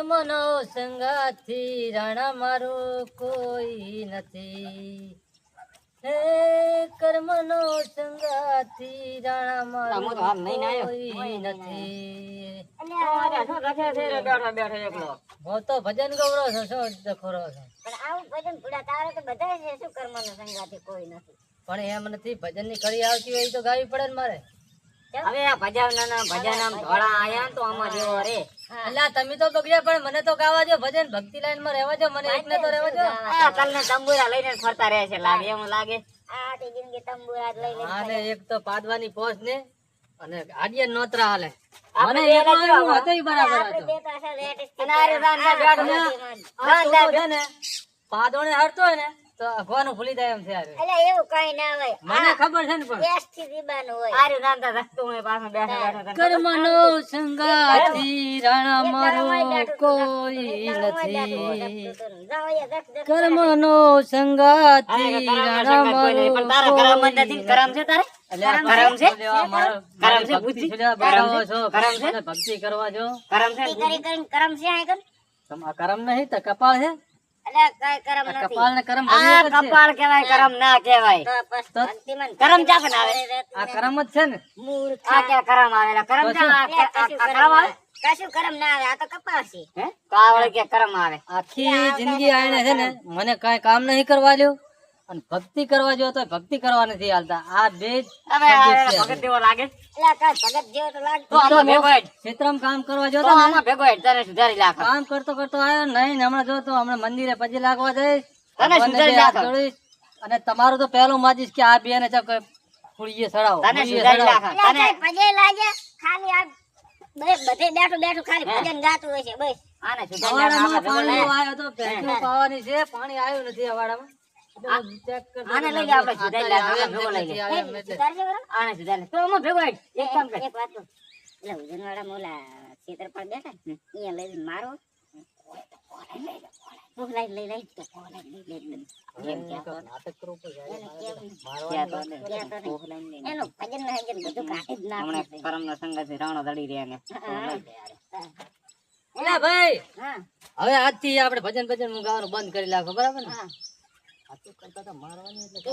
કર્મનો સંગાથી રાણા મારો કોઈ નથી. હે કર્મનો સંગાથી રાણા મારો. કોઈ નથી. હું તો ભજન ગૌરવ છું શું દખોરો છો. પણ આવું ભજન ભૂડા તારે તો બધા છે શું કર્મનો સંગાથી કોઈ નથી. પણ એમ નથી ભજનની કડી આવતી હોય તો ગાવી પડે ને મારે. હવે આ ભજન ના ધોળા આયા તો આમાં જેવો રે. અલા તમે તો બગડ્યા પણ મને તો ગાવા દો ભજન ભક્તિ લાઈનમાં રહેવા દો મને એકને તો રહેવા દો આ કલને તંબુરા લઈને ફરતા રહે છે લાગે એમ લાગે. આખી જિંદગી તંબુરા લઈ લઈને આને એક તો પાદવાની પોસ ને અને નોતરા હાલે. મને બરાબર હતો. અને આ રાન ના બેઠો ને. આ છોકરો છે ને પાદોણે હરતો હોય ને તો અગવાનું ભૂલી જાય એમ છે આરે. એટલે એવું કઈ ના હોય. મને ખબર છે ને પણ. બેસથી દીબાનું હોય આ રે રાંધતા રસ્તું હોય પાછો બેઠો. કર્મનો સંગાથી રાણા મારો કોઈ નથી. કર્મનો અરે સંગાથી રાણા નહીં. પણ તારા કરમ નથી. ને કરમ છે તારે? કરમ છે? કરમ છે? બુદ્ધિ? કરમ છે? કરમ છે. મને ભક્તિ કરવા જો. કરમ છે? કરી કરીને કરમ છે આ કર તમ આ કરમ નહીં તો કપાળ છે? એટલે કઈ કરમ કપાળ ને કરમ આ ભરી વખત છે. કપાળ કહેવાય કરમ ના કહેવાય. તો બસ ભક્તિમાં કરમ ચાક ના આવે આ કરમ જ છે ને. આ ક્યાં કરમ આવેલા કરમ છે આ એટલે આ- કશું આ કરમ કરમ આવે? કશું કરમ ના આવે. આ તો કપાસ. હે? તો કે કરમ આવે? આખી જિંદગી આને છે ને મને કઈ કામ નહીં કરવા લ્યો અને ભક્તિ કરવા જો તો ભક્તિ કરવા નથી હાલતા. આ બે ભગત જેવો લાગે. ક્ષેત્રમાં કામ કરવા જો તો ભેગો હેડ, સુધારી લાખ કામ કરતો કરતો આવ્યો નહીં હમણાં જો તો હમણાં મંદિરે પછી લાગવા જઈશ. અને તમારું તો પહેલું માજીશ કે આ બે ને ચક ફૂળીએ સડાવો. તને સુધારી લાખ તને આ લાગે? ખાલી આ બધે બેઠું બેઠું ખાલી ભજન ગાતું હોય છે બસ. આને સુધારી લાખ પાણી આવ્યો તો ભેંસો પાવાની છે. પાણી આવ્યું નથી અવાડામાં આને લઈ આપણે સુધારી હવે ભેગો લઈ લે. આને સુધારી. તો આમાં ભેગો એક કામ કર. એક વાત. એટલે ઉજનવાડામાં મોલા ખેતર પર બેઠા અહીંયા લઈ મારો લાગી લાગી હા, હવે આજથી આપડે ભજન ભજન હું ગાવાનું બંધ કરી નાખો બરાબર ને? તો મારવાની એટલે.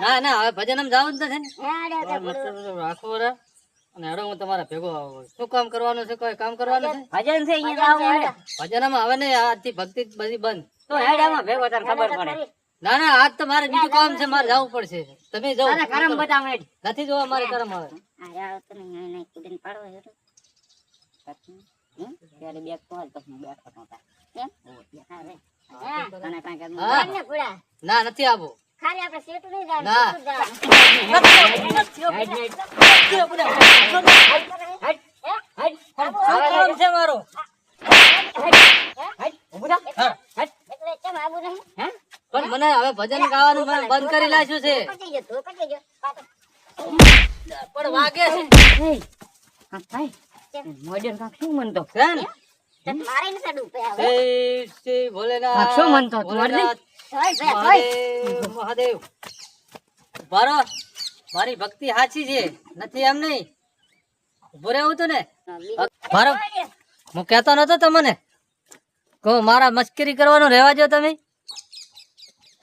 ના ના હવે ભજન આમ જવું જ નથી તમારે મસ્ત રાખવું રે અને હેડો હું તમારા ભેગો આવું શું કામ કરવાનું છે? કોઈ કામ કરવાનું છે? ભજન છે અહીંયા ભજનમાં હવે નહીં આજથી ભક્તિ બધી બંધ. તો હેડ ભેગો તને ખબર પડે. ના ના આજ તો મારે બીજું કામ છે મારે જવું પડશે. તમે જાઓ. કરમ બતાવ નથી જોવા મારે કરમ આવે. આ આવો તો નહીં, અહીં નહીં કૂદીને તો. પછી કેમ? ના નથી આવું ખાલી આપણે સીટું નહીં ના. મારું? પણ મને હવે ભજન ગાવાનું મને બંધ કરી નાખ્યું છે. પણ વાગે છે. શું મારે પે હવે. શું તું? મહાદેવ બારો ભક્તિ સાચી છે. નથી એમ નહીં? ઊભો રહેવું તો ને? મારો હું કહેતો નતો તમને. કહું મારા મસ્કરી કરવાનું રહેવા જો તમે.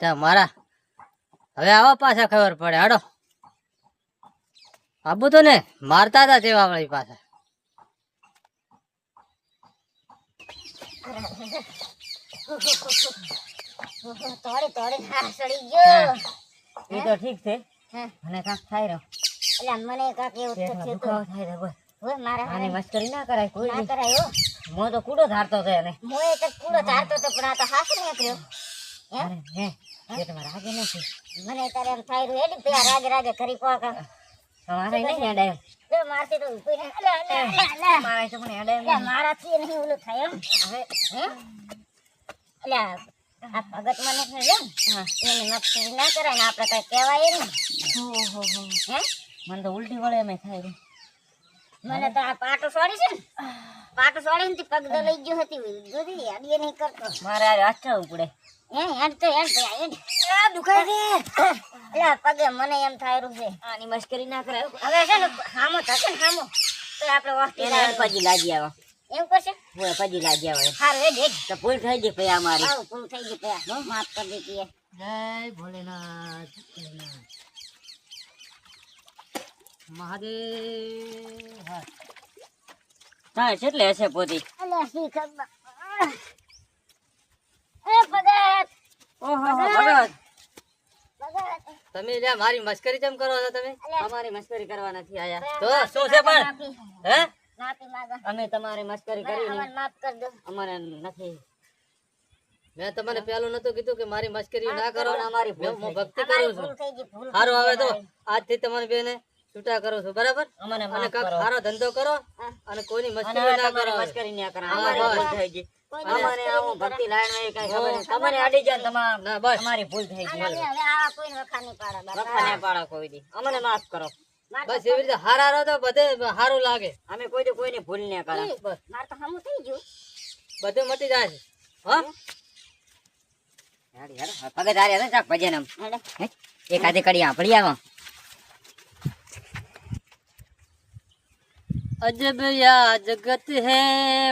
ત્યાં મારા. હવે આવા પાછા ખબર પડે. હાડો. આબુ તો ને મારતા હતા તેવા વળી પાછા. તોડી તોડી હા સડી ગયો એ તો ઠીક છે હા. મને કાંઈક થાય રહ્યો. એટલે મને કાંક એવું તો થયું દુખાવો થાય રહ્યો, ઓય મારા આને મસ્કરી ના કરાય કોઈ ના કરાય હો. મો તો કૂડો ધારતો હતો એને. એ તો કૂડો ધારતો હતો પણ આ તો હાથ નીકળ્યો હે? અરે, હે, પેટમાં રાગે નથી. મને તારે એમ થાય રહ્યું એટલે પેલા રાગે રાગે કરી કોક નહીં તો. અલે, અલે, અલે. મારે તો મને હેડાય અલે, મારાથી નહીં ઓલું થાય એમ. હવે હે? આ આ ભગત મને છે ને એને નક્કી ના ને આપણે કઈ કહેવાય ઓહો, હો. હે. મને તો ઉલટી વળે એમ થાય મને તો આ પાટો સોડી છે ને. પાટો સોડી ને પગ તો લઈ ગયો હતી. જોધી આડીએ નહીં કરતો. મારે આ પડે એ પગે મને એમ થાય રહ્યું છે. આની મશ્કરી ના કરાય હવે છે ને હામો થશે ને હામો. તો આપણે વાસ્તી લાગી આવો. એમ કરશે? હું પછી લાગી આવો. સારું હેડ હેડ. તો ભૂલ થઈ ગઈ ભઈ અમારી. આવું પૂરું થઈ ગયું ત્યાં માફ કરી દેતી એ. જય ભોલેનાથ. મહાદેવ હા. હા કેટલે હશે પોતી અલ્યા શી ખબર એ ભગત ઓહો ભગત ભગત તમે મારી મસ્કરી કેમ કરો છો તમે? અમારી મશ્કરી કરવા નથી આયા. તો શું છે પણ? હે? માફી માંગો. અમે તમારી મશ્કરી કરી અમને માફ કરી દો. અમારે નથી. મેં તમને પેલું નતું કીધું કે મારી મસ્કરી ના કરો. ને અમારી હું ભક્તિ કરું છું. ભૂલ થઈ ગઈ ભૂલ સારું હવે તો આજથી તમારી બેને છૂટા કરો છું બરાબર? અમને અને માફ કરો. સારો ધંધો કરો અને કોઈની મસ્કરી ના કરો મશ્કરી ના કરો અમારી થઈ ગઈ. અમારે આવું ભક્તિ લાઈન કઈ ખબર નહીં. તમારે અડી જાય. ને ના બસ. તમારી ભૂલ થઈ ગઈ હવે. હવે આવા કોઈને વખા નહીં પાડે બાપા. વખાને પાડો કોઈ દી. અમને માફ કરો. બસ એવી રીતે હારા રહો તો બધે સારું લાગે. અમે કોઈ દી કોઈની ભૂલ ના કરે બસ. માર તો હમું થઈ ગયું. બધું મટી જાય છે. હા? પગે ધારે ભજન કડી આપડી આવો અજબ યા જગત હે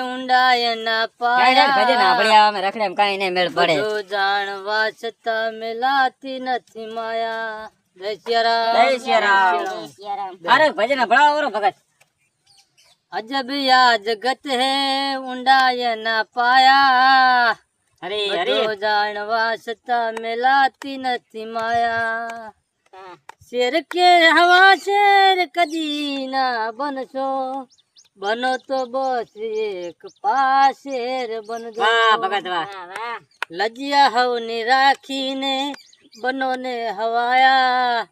ઊંડાય ના ભજન આપડી પાયા આવો રખડે એમ કાઈ નહીં મેળ પડે. બધું જાણવા છતાં મેલાતી નથી માયા. જય સિયારામ. જય સિયારામ. અરે ભજન ભણાવો ઓરો ભગત. અજબ યા જગત હે ઊંડાય ના પાયા. અરે અરે જાણવા છતાં મેલાતી નથી માયા. શેર કે હવા શેર કદી ના બનશો? બનો તો બસ એક પાશેર બનજો. વાહ ભગત વાહ. લજિયા હવને રાખીને બનો ને હવાયા.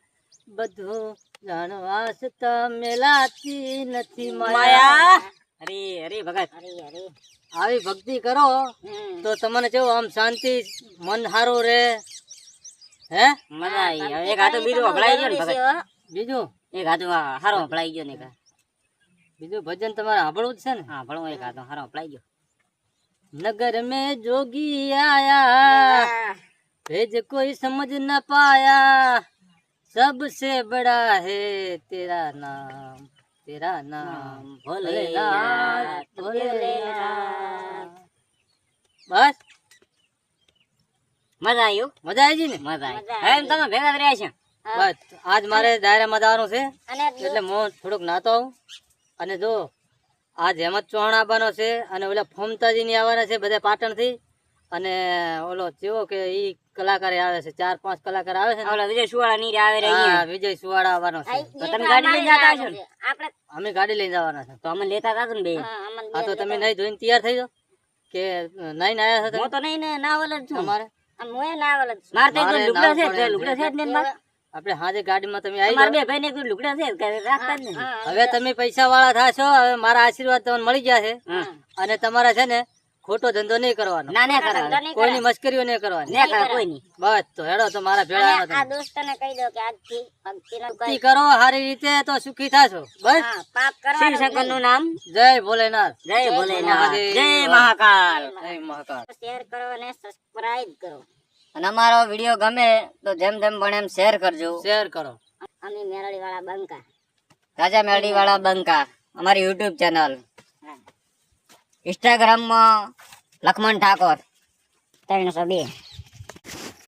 બધું જાણવાસ છતાં મેલાતી નથી માયા. માયા? અરે અરે ભગત. અરે અરે. આવી ભક્તિ કરો તો તમને જો આમ શાંતિ મન સારું રહે. હે મજા આવી હવે એક હાથું બીજું હભળાઈ ગયો ને ભગત બીજું એક હાથું આ હારો હભળાઈ ગયો ને કા બીજું ભજન તમારે સાંભળવું જ છે ને હા ભણો એક હાથું હારો હભળાઈ ગયો नगर में जोगी आया વાહ. भेज कोई समझ न पाया सबसे बड़ा है तेरा नाम तेरा नाम भोलेनाथ भोलेनाथ બસ મજા આવ્યું મજા આવી ને? મજા આવી એમ તમે ભેગા રહ્યા છે. બસ આજ મારે દાયરામાં જવાનું છે. એટલે હું થોડુંક નાતો આવું. અને જો આજ હેમત ચૌહાણ આવવાનો છે અને ઓલા ફોમતાજી ની આવવાના છે બધા પાટણથી અને ઓલો જેવો કે ઈ કલાકાર આવે છે ચાર પાંચ કલાકાર આવે છે ઓલા વિજય સુવાળા ની આવે રે હા વિજય સુવાળા આવવાનો છે. તો તમે ગાડી લઈને જતા ને? છે. આપણે અમે ગાડી લઈને જવાના છે. તો અમે લેતા હતા ને બે. હા, તો તમે નહીં જોઈને તૈયાર થઈ જાઓ. કે નહીં આવ્યા હતા હું તો નહીં ના નાવલ છું. તમારે? મોંએ ના. તો લુગડા છે લુગડા છે ને મારે આપણે હાજે ગાડીમાં તમે આવી મારા બે ભાઈ ને લુગડા છે રાખતા જ નહીં. હવે તમે પૈસા વાળા થાશો હવે મારા આશીર્વાદ તમને મળી ગયા છે અને તમારા છે ને ખોટો ધંધો નહીં કરવાનો. ના ના કરવાનો. કોઈની મશ્કરીઓ નહીં કરવાની. ના કરાવે કોઈની. બસ તો હેડો તો મારા ભેળા આ દોસ્તને કહી દો કે આજથી ભક્તિ કરો સારી રીતે તો સુખી થાશો. બસ. પાપ શિવ કરવાનું. શંકરનું નામ? જય ભોલેનાથ. જય ભોલેનાથ. જય મહાકાલ. જય મહાકાલ. શેર કરો અને સબસ્ક્રાઇબ કરો. અને અમારો વીડિયો ગમે તો જેમ જેમ બને એમ શેર કરજો. શેર કરો. અમે મેરડી વાળા બંકા. રાજા મેરડી વાળા બંકા અમારી યુટ્યુબ ચેનલ. ઇન્સ્ટાગ્રામમાં લખમણ ઠાકોર ત્રણસો બે.